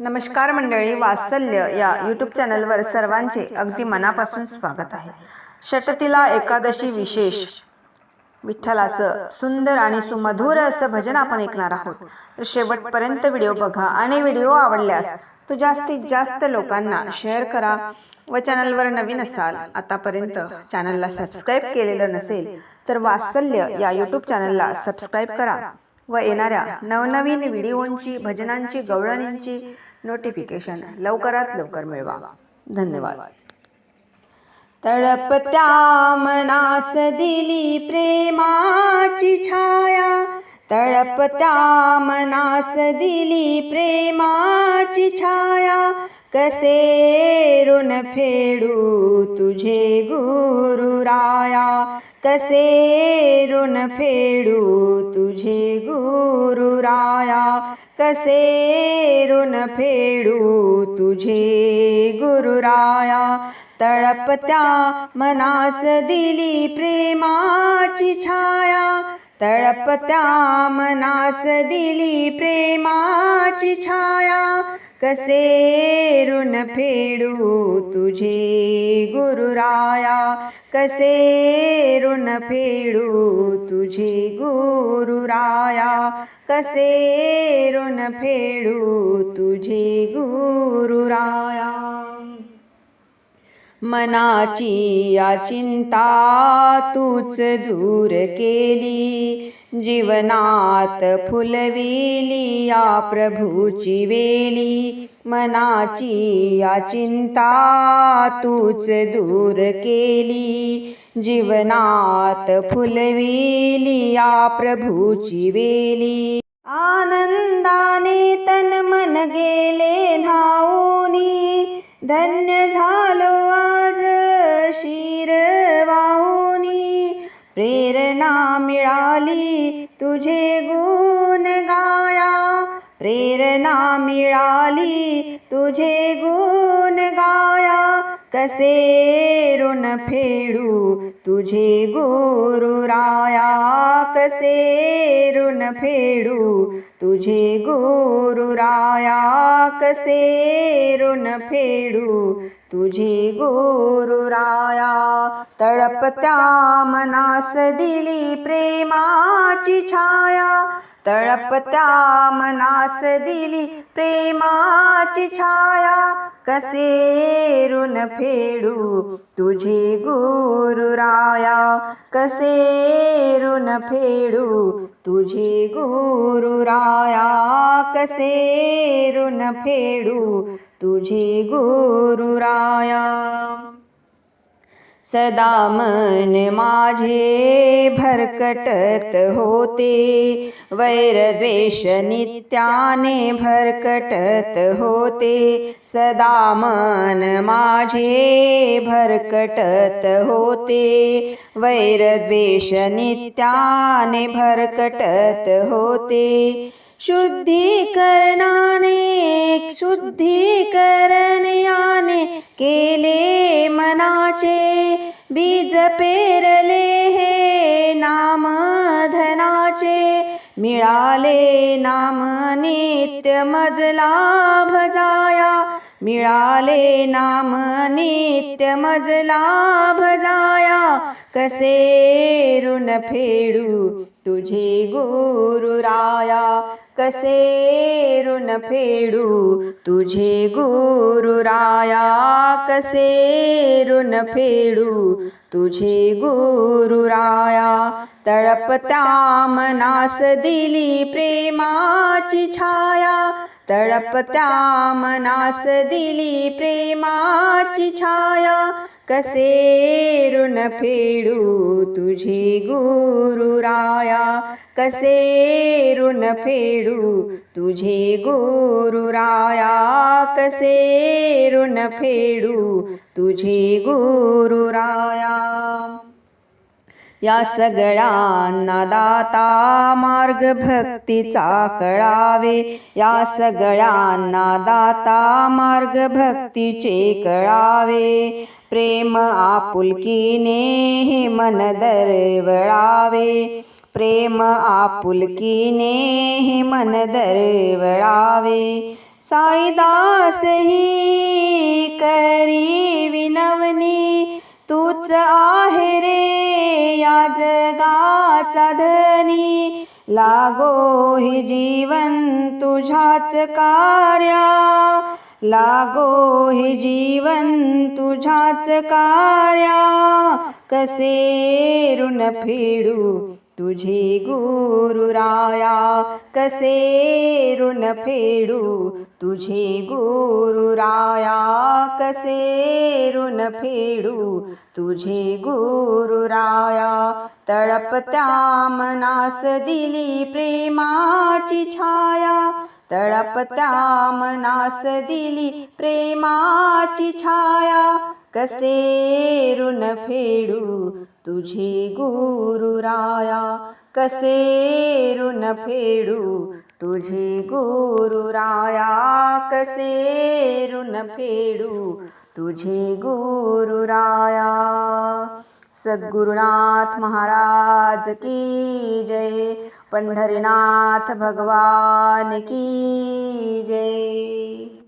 नमस्कार मंडळी वात्सल्य या यूट्यूब चॅनलवर सर्वांचे अगदी मनापासून स्वागत आहे. षटतीला एकादशी विशेष. विठ्ठलाचं सुंदर आणि सुमधुर असं भजन आपण ऐकणार आहोत. तर शेवटपर्यंत व्हिडिओ बघा आणि व्हिडिओ आवडल्यास तो जास्तीत जास्त लोकांना शेअर करा व चॅनलवर नवीन असाल आतापर्यंत चॅनलला सबस्क्राईब केलेलं नसेल तर वात्सल्य या यूट्यूब चॅनलला सबस्क्राईब करा. व येणाऱ्या नवनवीन व्हिडिओंची भजनांची गवळणींची नोटिफिकेशन लवकरात लवकर मिळवा. धन्यवाद. तळपत्या मनास दिली प्रेमाची छाया. तळपत्या मनास दिली प्रेमाची छाया. कसे ऋण फेडू तुझे गुरुराया कसे ऋण फेडू तुझे गुरुराया कसे ऋण फेडू तुझे गुरुराया तळपत्या मनास दिली प्रेमाची छाया तळपत्या मनास दिली प्रेमाची छाया. कसे ऋण फेडू तुझे गुरुराया कसे ऋण फेडू तुझे गुरुराया कसे ऋण फेडू तुझे गुरुराया मनाची या चिंता तूच दूर केली. जीवनात फुलविली या प्रभूची वेली. मनाची या चिंता तूच दूर केली. जीवनात फुलविली या प्रभूची वेली. आनंदाने तन मन गेले न्हाऊनी धन्य झाले प्रेरणा मिळाली. तुझे गुण गाया प्रेरणा मिळाली. तुझे गुण गाया. कसे ऋण फेडू? तुझे गुरुराया कसे ऋण फेडू? तुझे गुरुराया कसे ऋण फेडू? तुझे गुरुराया तळपत्या मनास दिली प्रेमाची छाया. तळपत्या मनास दिली प्रेमाची छाया कसे ऋण फेडू तुझे गुरुराया कसे ऋण फेडू तुझे गुरुराया कसे ऋण फेडू तुझे गुरुराया सदा मन माझे भरकटत होते. वैरद्वेष नित्याने भरकटत होते. सदा मन माझे भरकटत होते. वैरद्वेष नित्याने भरकटत होते. शुद्धीकरणाने शुद्धीकरणाने केले मनाचे बीज पेरले हे नाम धनाचे मिळाले नाम नित्य मजला भजाया मिळाले नाम नित्य मजला भजाया कसे ऋण फेडू तुझे गुरुराया कसे ऋण फेडू? तुझे गुरुराया कसे ऋण फेडू? तुझे गुरुराया तळपत्या मनास दिली प्रेमाची छाया. तळपत्या मनास दिली प्रेमाची छाया. कसे ऋण फेडू तुझे गुरुराया कसे ऋण फेडू तुझे गुरुराया कसे ऋण फेडू तुझे गुरुराया या सगळ्यांना दाता मार्ग भक्तीचा कळावे. या सगळ्यांना दाता मार्ग भक्तीचे कळावे. प्रेम आपुलकीने हे मन दरवळावे. प्रेम आपुलकीने हे मन दरवळावे. साईदास ही करी विनवनी. तूच आहे रे या जगाचा धनी. लागो हे जीवन तुझ्याच कार्या. लागो हे जीवन तुझ्याच कार्या. कसे ऋण फेडू तुझे गुरुराया कसे ऋण फेडू? तुझे गुरुराया कसे ऋण फेडू? तुझे गुरुराया तळपत्या मनास दिली प्रेमाची छाया. तळपत्या मनास दिली प्रेमाची छाया. कसे ऋण फेडू? तुझे गुरुराया कसे ऋण फेडू? तुझे गुरुराया कसे ऋण फेडू? तुझे गुरुराया सद्गुरुनाथ महाराज की जय पंढरीनाथ भगवान की जय।